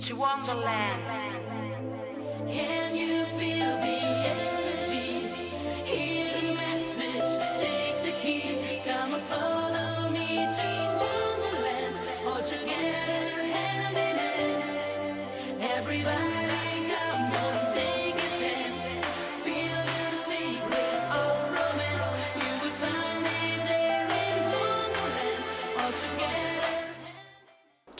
Chuongaland. Can you feel the air?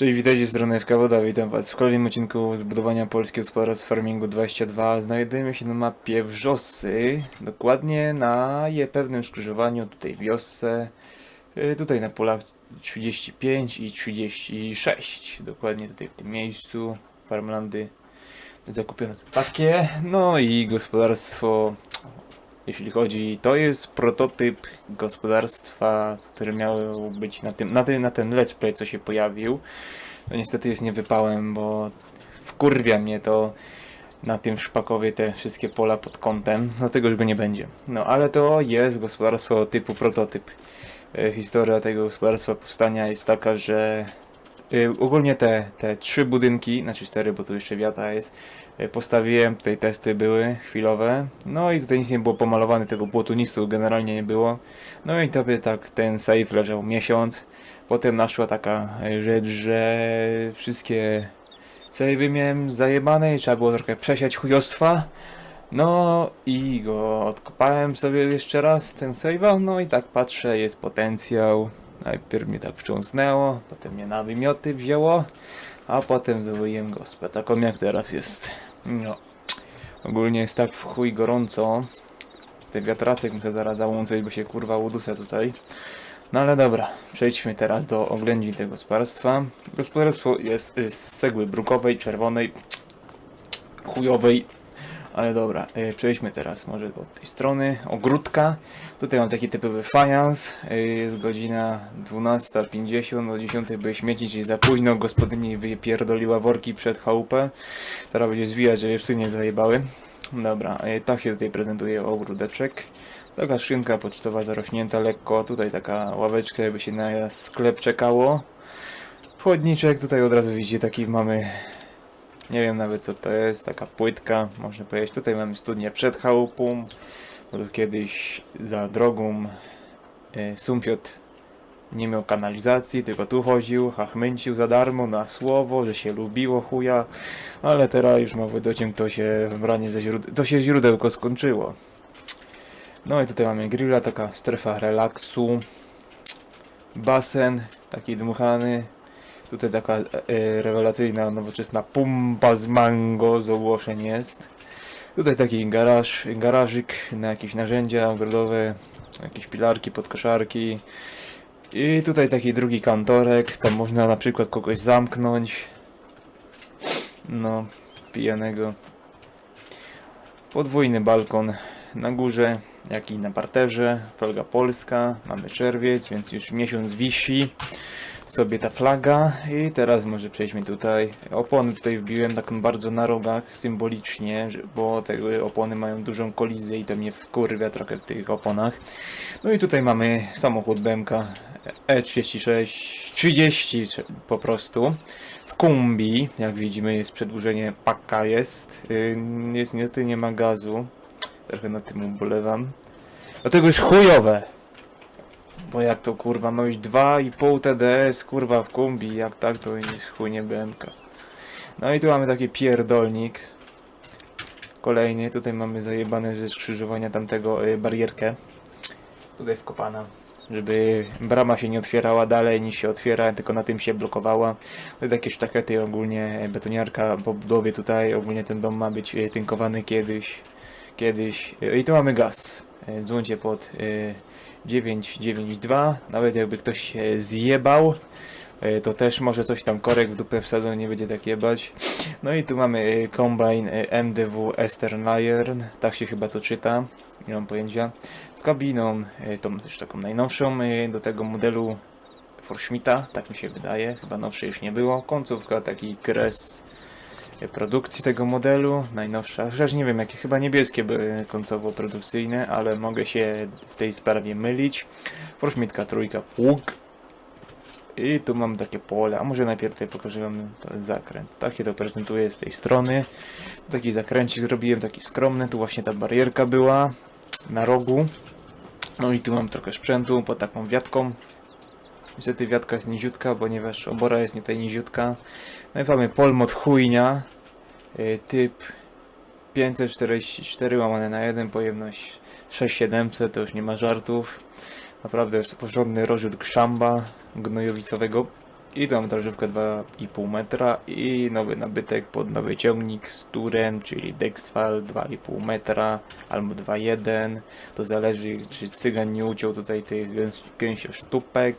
Cześć, witajcie z strony FK witam was w kolejnym odcinku zbudowania Polskiego Gospodarstwa Farmingu 22. Znajdujemy się na mapie Wrzosy, dokładnie na je pewnym skrzyżowaniu, tutaj wiosce, y, tutaj na polach 35 i 36, dokładnie tutaj w tym miejscu, farmlandy zakupione takie, no i gospodarstwo, jeśli chodzi, to jest prototyp gospodarstwa, które miało być na tym, na ten, na ten let's play, co się pojawił. To niestety jest niewypałem, bo wkurwia mnie to na tym szpakowie te wszystkie pola pod kątem, dlatego już go nie będzie. No ale to jest gospodarstwo typu prototyp. E, Historia tego gospodarstwa powstania jest taka, że e, ogólnie te, te trzy budynki, znaczy cztery, bo tu jeszcze wiata jest, e, postawiłem, tutaj testy były chwilowe, no i tutaj nic nie było pomalowane, tego błotunistu generalnie nie było. No i tobie tak ten save leżał miesiąc. Potem naszła taka rzecz, że wszystkie savey miałem zajebane i trzeba było trochę przesiać chujostwa. No i go odkopałem sobie jeszcze raz, ten save'a, no i tak patrzę, jest potencjał. Najpierw mnie tak wstrząsnęło, potem mnie na wymioty wzięło, a potem zdobyłem gospę, taką jak teraz jest. No, ogólnie jest tak w chuj gorąco. Te wiatracek muszę zaraz załączyć, bo się kurwa udusę tutaj. No ale dobra, przejdźmy teraz do oględzin tego gospodarstwa. Gospodarstwo jest z cegły brukowej, czerwonej, chujowej. Ale dobra, y, przejdźmy teraz może od tej strony. Ogródka. Tutaj mam taki typowy fajans. Y, Jest godzina 12.50, o 10.00 były śmieci, czyli za późno. Gospodyni wypierdoliła worki przed chałupę. Teraz będzie zwijać, żeby psy nie zajebały. Dobra, y, tak się tutaj prezentuje ogródeczek. Taka szynka pocztowa zarośnięta lekko, tutaj taka ławeczka, jakby się na sklep czekało. Wchodniczek, tutaj od razu widzicie taki mamy, nie wiem nawet co to jest, taka płytka, można powiedzieć. Tutaj mamy studnię przed chałupą, bo tu kiedyś za drogą e, sąsiad nie miał kanalizacji, tylko tu chodził, hachmęcił za darmo na słowo, że się lubiło chuja, ale teraz już ma wydociąg, to się w ranie ze źródeł, to się źródełko skończyło. No i tutaj mamy grilla, taka strefa relaksu. Basen, taki dmuchany. Tutaj taka e, e, rewelacyjna, nowoczesna pumpa z mango z ogłoszeń jest. Tutaj taki garaż, garażyk na jakieś narzędzia ogrodowe, jakieś pilarki, podkoszarki. I tutaj taki drugi kantorek, tam można na przykład kogoś zamknąć. No, pijanego. Podwójny balkon na górze, jak i na parterze. Flaga polska, mamy czerwiec, więc już miesiąc wisi sobie ta flaga. I teraz może przejdźmy tutaj. Opony tutaj wbiłem tak bardzo na rogach, symbolicznie, bo te opony mają dużą kolizję i to mnie wkurwia trochę w tych oponach. No i tutaj mamy samochód BMK E36 30 po prostu. W kumbi, jak widzimy, jest przedłużenie paka jest. Jest niestety nie ma gazu. Trochę na tym ubolewam. Dlatego jest chujowe. Bo jak to kurwa ma być 2,5 TDS kurwa w kumbi, jak tak to jest chujnie BMK. No i tu mamy taki pierdolnik. Kolejny, tutaj mamy zajebane ze skrzyżowania tamtego y, barierkę. Tutaj wkopana. Żeby brama się nie otwierała dalej niż się otwiera, tylko na tym się blokowała. To takie sztachety ogólnie, y, betoniarka po budowie tutaj, ogólnie ten dom ma być y, tynkowany kiedyś. Kiedyś. Y, I tu mamy gaz. Y, Dzwońcie pod y, 992. Nawet jakby ktoś się zjebał, y, to też może coś tam korek w dupę wsadzą, nie będzie tak jebać. No i tu mamy Combine MDW Eastern Iron, tak się chyba to czyta, nie mam pojęcia. Z kabiną, tą też taką najnowszą, do tego modelu Forschmita, tak mi się wydaje, chyba nowszej już nie było. Końcówka, taki kres produkcji tego modelu, najnowsza, chociaż nie wiem jakie, chyba niebieskie były końcowo produkcyjne, ale mogę się w tej sprawie mylić. Forschmitka trójka pług. I tu mam takie pole, a może najpierw tutaj pokażę wam jest zakręt. Tak się to prezentuje z tej strony. Taki zakręcik zrobiłem, taki skromny. Tu właśnie ta barierka była na rogu. No i tu mam trochę sprzętu pod taką wiatką. Niestety wiatka jest niziutka, ponieważ obora jest tutaj niziutka. No i mamy polmot chujnia. y, Typ 544 łamane na 1, pojemność 6700, to już nie ma żartów. Naprawdę jest porządny rozrzut grzamba gnojowicowego. I tu mam drożdżówkę 2,5 metra i nowy nabytek pod nowy ciągnik z turem, czyli Dexfal 2,5 metra albo 2,1. To zależy, czy cygan nie uciął tutaj tych gęs- gęsiosztupek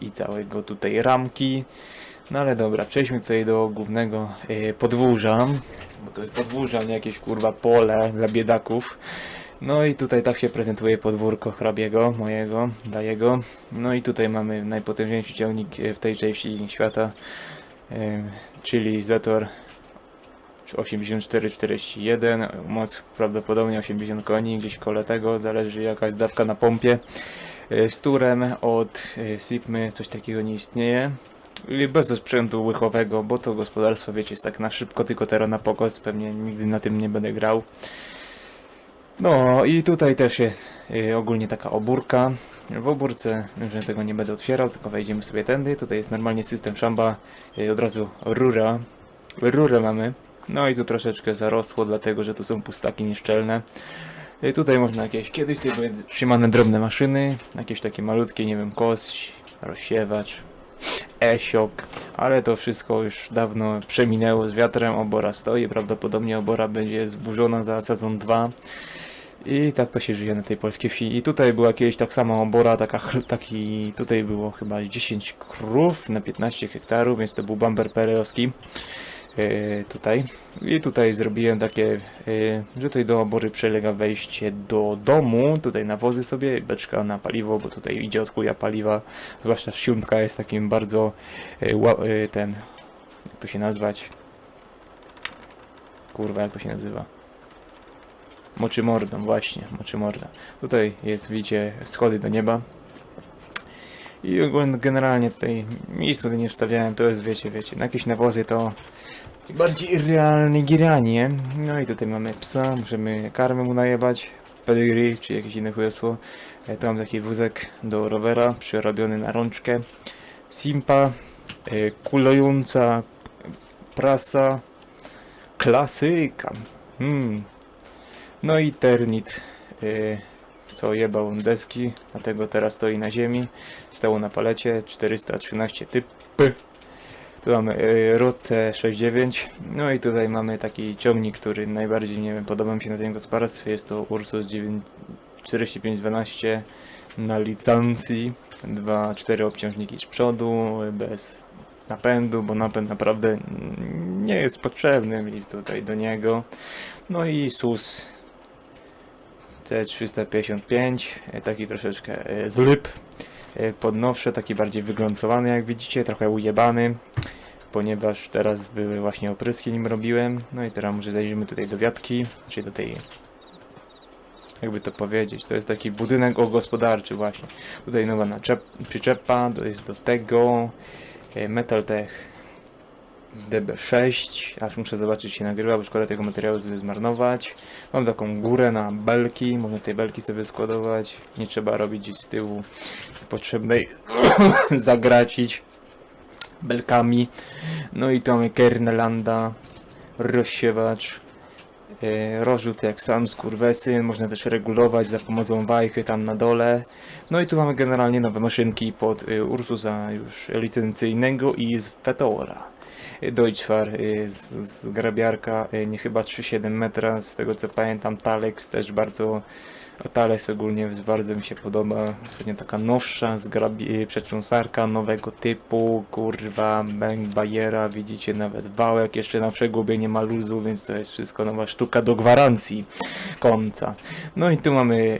i całego tutaj ramki. No ale dobra, przejdźmy tutaj do głównego e, podwórza, bo to jest podwórze, nie jakieś kurwa pole dla biedaków. No i tutaj tak się prezentuje podwórko hrabiego, mojego, dajego. No i tutaj mamy najpotężniejszy ciągnik e, w tej części świata, e, czyli Zetor 8441, moc prawdopodobnie 80 koni, gdzieś koło tego, zależy jaka jest dawka na pompie. E, Z turem od e, Sigmy coś takiego nie istnieje. Bez sprzętu łychowego, bo to gospodarstwo, wiecie, jest tak na szybko, tylko teraz na pokos, pewnie nigdy na tym nie będę grał. No i tutaj też jest y, ogólnie taka obórka. W obórce, że tego nie będę otwierał, tylko wejdziemy sobie tędy. Tutaj jest normalnie system szamba, od razu rura. Rurę mamy. No i tu troszeczkę zarosło, dlatego że tu są pustaki nieszczelne. Y, tutaj można jakieś, kiedyś tutaj były trzymane drobne maszyny, jakieś takie malutkie, nie wiem, kość, rozsiewacz, esiok, ale to wszystko już dawno przeminęło z wiatrem, obora stoi, prawdopodobnie obora będzie zburzona za sezon 2. I tak to się żyje na tej polskiej wsi. I tutaj była kiedyś tak samo obora, taka, taki, tutaj było chyba 10 krów na 15 hektarów, więc to był bamber perelowski. Yy, tutaj. I tutaj zrobiłem takie, yy, że tutaj do obory przelega wejście do domu, tutaj nawozy sobie, beczka na paliwo, bo tutaj idzie od paliwa, zwłaszcza siuntka jest takim bardzo, yy, ten, jak to się nazwać, kurwa, jak to się nazywa? Moczy mordą, właśnie, moczy morda. Tutaj jest, widzicie, schody do nieba. I ogólnie generalnie tutaj nic tutaj nie wstawiałem, to jest, wiecie, wiecie, na jakieś nawozy to bardziej realny giranie. No i tutaj mamy psa, możemy karmę mu najebać, pedigree, czy jakieś inne chujostwo. E, Tu mam taki wózek do rowera, przerobiony na rączkę. Simpa, e, prasa, klasyka. Hmm, no i Ternit, y, co jebał deski, dlatego teraz stoi na ziemi. Stało na palecie 413 typy. Tu mamy y, Rotę 69. No i tutaj mamy taki ciągnik, który najbardziej nie wiem, podoba mi się na tym gospodarstwie. Jest to Ursus 9 4512 na licencji. Dwa, cztery obciążniki z przodu, bez napędu, bo napęd naprawdę nie jest potrzebny mi tutaj do niego. No i SUS C355, e, taki troszeczkę e, zlyp, e, podnowszy, taki bardziej wygloncowany jak widzicie, trochę ujebany, ponieważ teraz były właśnie opryski nim robiłem, no i teraz może zajrzymy tutaj do wiatki, czyli do tej, jakby to powiedzieć, to jest taki budynek gospodarczy właśnie, tutaj nowa naczep, przyczepa, to jest do tego, e, Metaltech DB6, aż muszę zobaczyć, czy się nagrywa, bo szkoda tego materiału sobie zmarnować. Mam taką górę na belki, można tej belki sobie składować, nie trzeba robić z tyłu potrzebnej zagracić belkami. No i tu mamy Kernelanda, rozsiewacz, e, rozrzut jak sam skurwesyn, można też regulować za pomocą wajchy tam na dole. No i tu mamy generalnie nowe maszynki pod y, Ursusa już licencyjnego i z Fetora. Deutschfar y, z, z grabiarka, y, nie chyba 3,7 metra, z tego co pamiętam, Talex też bardzo, Talex ogólnie bardzo mi się podoba, ostatnio taka nowsza z grabi, y, przetrząsarka nowego typu, kurwa, Bang Bayera, widzicie nawet wałek jeszcze na przegubie nie ma luzu, więc to jest wszystko nowa sztuka do gwarancji końca. No i tu mamy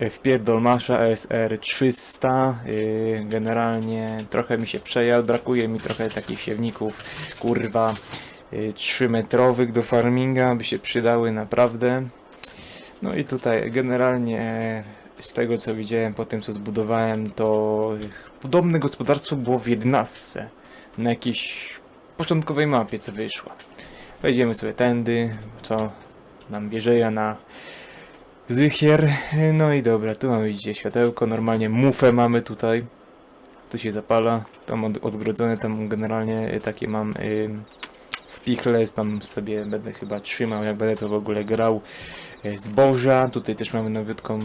y, wpierdol Masza SR 300. Y, generalnie trochę mi się przejadł, brakuje mi trochę takich siewników, kurwa, y, 3 metrowych do farminga, by się przydały naprawdę. No i tutaj generalnie z tego co widziałem po tym co zbudowałem, to podobne gospodarstwo było w 11 na jakiejś początkowej mapie, co wyszła. Wejdziemy sobie tędy, co nam bierzeja na zychier. No i dobra, tu mamy widzicie światełko, normalnie mufę mamy tutaj. Tu się zapala, tam od, odgrodzone, tam generalnie y, takie mam y, spichle, tam sobie będę chyba trzymał, jak będę to w ogóle grał. Y, zboża, tutaj też mamy nowiutką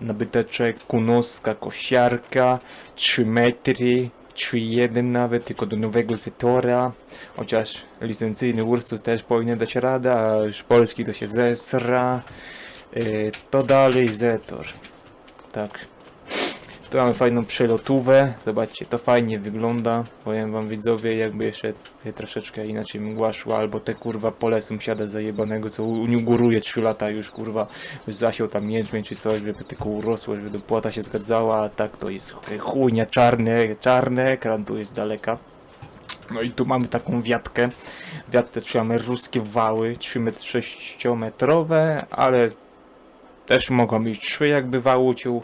nabyteczek, kunoska, kosiarka, 3 metry, 3,1 nawet, tylko do nowego Zetora, chociaż licencyjny Ursus też powinien dać radę, a już polski to się zesra. Yy, to dalej Zetor. Tak. Tu mamy fajną przelotówę, zobaczcie, to fajnie wygląda, powiem wam widzowie, jakby jeszcze troszeczkę inaczej mgła szła, albo te kurwa pole sąsiada zajebanego, co uniuguruje 3 lata już kurwa, zasiał tam jęczmień czy coś, żeby tylko urosło, żeby do płota się zgadzała, a tak to jest chujnia czarne, czarny ekran tu jest daleka. No i tu mamy taką wiatkę, wiatkę trzymamy ruskie wały, 3 metrowe, ale też mogą być 3 jakby wał uciął.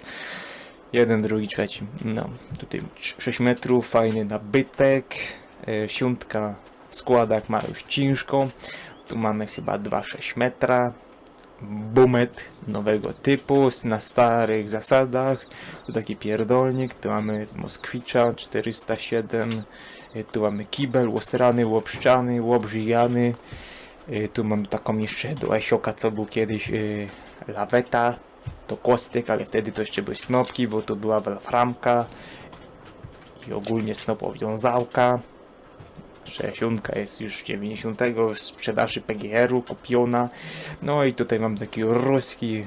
Jeden, drugi, trzeci. No, tutaj 6 metrów, fajny nabytek. E, siuntka składak ma już ciężką. Tu mamy chyba 2,6 metra. Bumet nowego typu, na starych zasadach. Tu taki pierdolnik. Tu mamy Moskwicza 407. E, Tu mamy kibel, łosrany, łopszczany, łobrzijany. E, Tu mamy taką jeszcze do Esioka, co był kiedyś laweta to kostek, ale wtedy to jeszcze były snopki, bo to była welframka i ogólnie snopowiązałka. 60 jest już 90 w sprzedaży PGR-u kupiona. No i tutaj mam taki ruski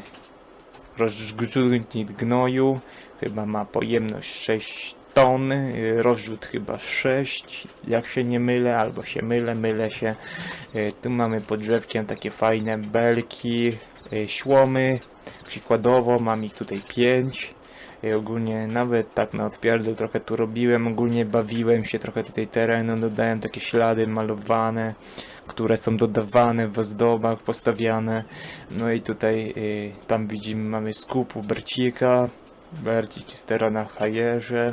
rozrzutnik gnoju. Chyba ma pojemność 6 ton, y, rozrzut chyba 6, jak się nie mylę, albo się mylę, mylę się. Y, Tu mamy pod drzewkiem takie fajne belki, śłomy, Przykładowo mam ich tutaj 5. I ogólnie nawet tak na odpierdol trochę tu robiłem, ogólnie bawiłem się trochę tutaj terenu, dodałem takie ślady malowane, które są dodawane w ozdobach, postawiane. No i tutaj y, tam widzimy mamy skupu Bercika, Bercik jest teraz na hajerze,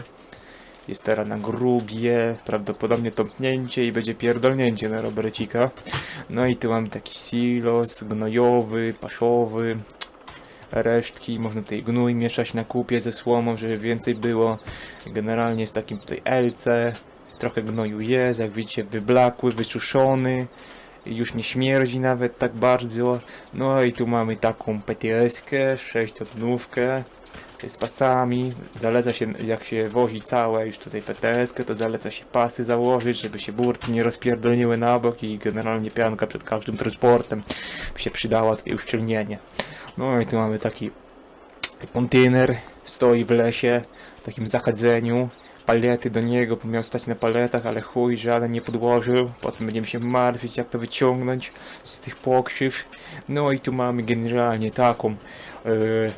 jest teraz na grubie, prawdopodobnie topnięcie i będzie pierdolnięcie na Robercika. No i tu mamy taki silos gnojowy, paszowy, resztki, można tutaj gnój mieszać na kupie ze słomą, żeby więcej było. Generalnie jest takim tutaj LC, trochę gnoju jest, jak widzicie wyblakły, wyszuszony, już nie śmierdzi nawet tak bardzo. No i tu mamy taką PTS-kę, 6-tonówkę z pasami, zaleca się, jak się wozi całe już tutaj PTS-kę, to zaleca się pasy założyć, żeby się burty nie rozpierdolniły na bok i generalnie pianka przed każdym transportem by się przydała tutaj uszczelnienie. No i tu mamy taki kontener, stoi w lesie, w takim zachadzeniu. Palety do niego, bo miał stać na paletach, ale chuj, żaden nie podłożył. Potem będziemy się martwić, jak to wyciągnąć z tych pokrzyw. No i tu mamy generalnie taką yy,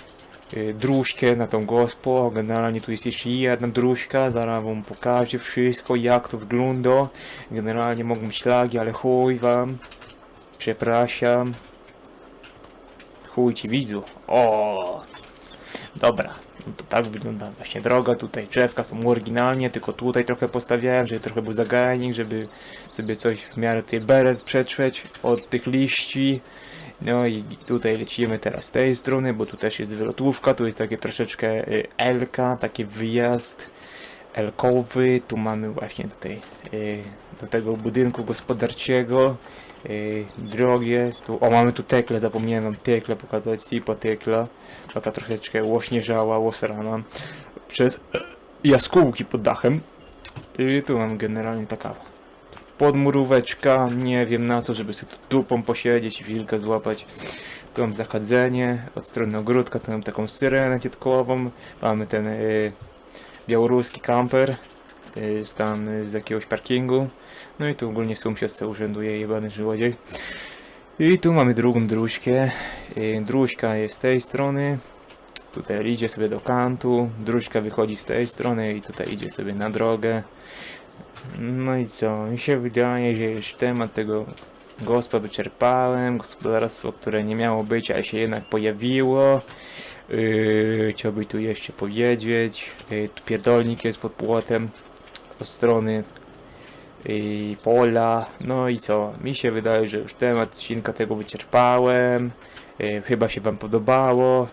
yy, dróżkę na tą gospo. Generalnie tu jest jeszcze jedna dróżka, zaraz wam pokażę wszystko, jak to wygląda. Generalnie mogą być lagi, ale chuj wam. Przepraszam. Chuj ci widzu. O! Dobra. No to tak wygląda właśnie droga. Tutaj drzewka są oryginalnie, tylko tutaj trochę postawiałem, żeby trochę był zagajnik, żeby sobie coś w miarę tutaj beret przetrzeć od tych liści. No i tutaj lecimy teraz z tej strony, bo tu też jest wylotówka, tu jest takie troszeczkę y, Elka, taki wyjazd Elkowy. Tu mamy właśnie tutaj y, do tego budynku gospodarczego. Yy, drogie jest tu. O, mamy tu teklę, zapomniałem wam teklę pokazać, Sipa tekla. Taka troszeczkę łośnieżała, łosrana. Przez jaskółki pod dachem. I tu mam generalnie taka podmuróweczka, nie wiem na co, żeby sobie tu dupą posiedzieć i wilka złapać. Tu mam zachadzenie, od strony ogródka, tu mam taką syrenę cietkową. Mamy ten y, białoruski kamper, y, tam y, z jakiegoś parkingu. No i tu ogólnie sąsiad se urzęduje, jebany żyłodziej. I tu mamy drugą dróżkę. Y, Dróżka jest z tej strony. Tutaj idzie sobie do kantu. Dróżka wychodzi z tej strony i tutaj idzie sobie na drogę. No i co? Mi się wydaje, że już temat tego gospa wyczerpałem. Gospodarstwo, które nie miało być, ale się jednak pojawiło. Yy, tu jeszcze powiedzieć? Yy, tu pierdolnik jest pod płotem od strony yy, pola. No i co? Mi się wydaje, że już temat odcinka tego wyczerpałem. Yy, chyba się wam podobało.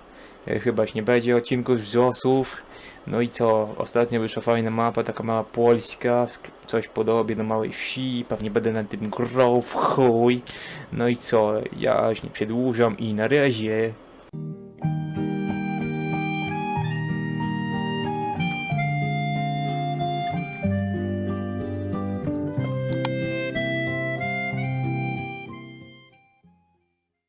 Yy, chyba już nie będzie odcinków z Josów. No i co? Ostatnio wyszła fajna mapa, taka mała polska, coś podobnie do małej wsi, pewnie będę na tym grał w chuj. No i co? Ja już nie przedłużam i na razie.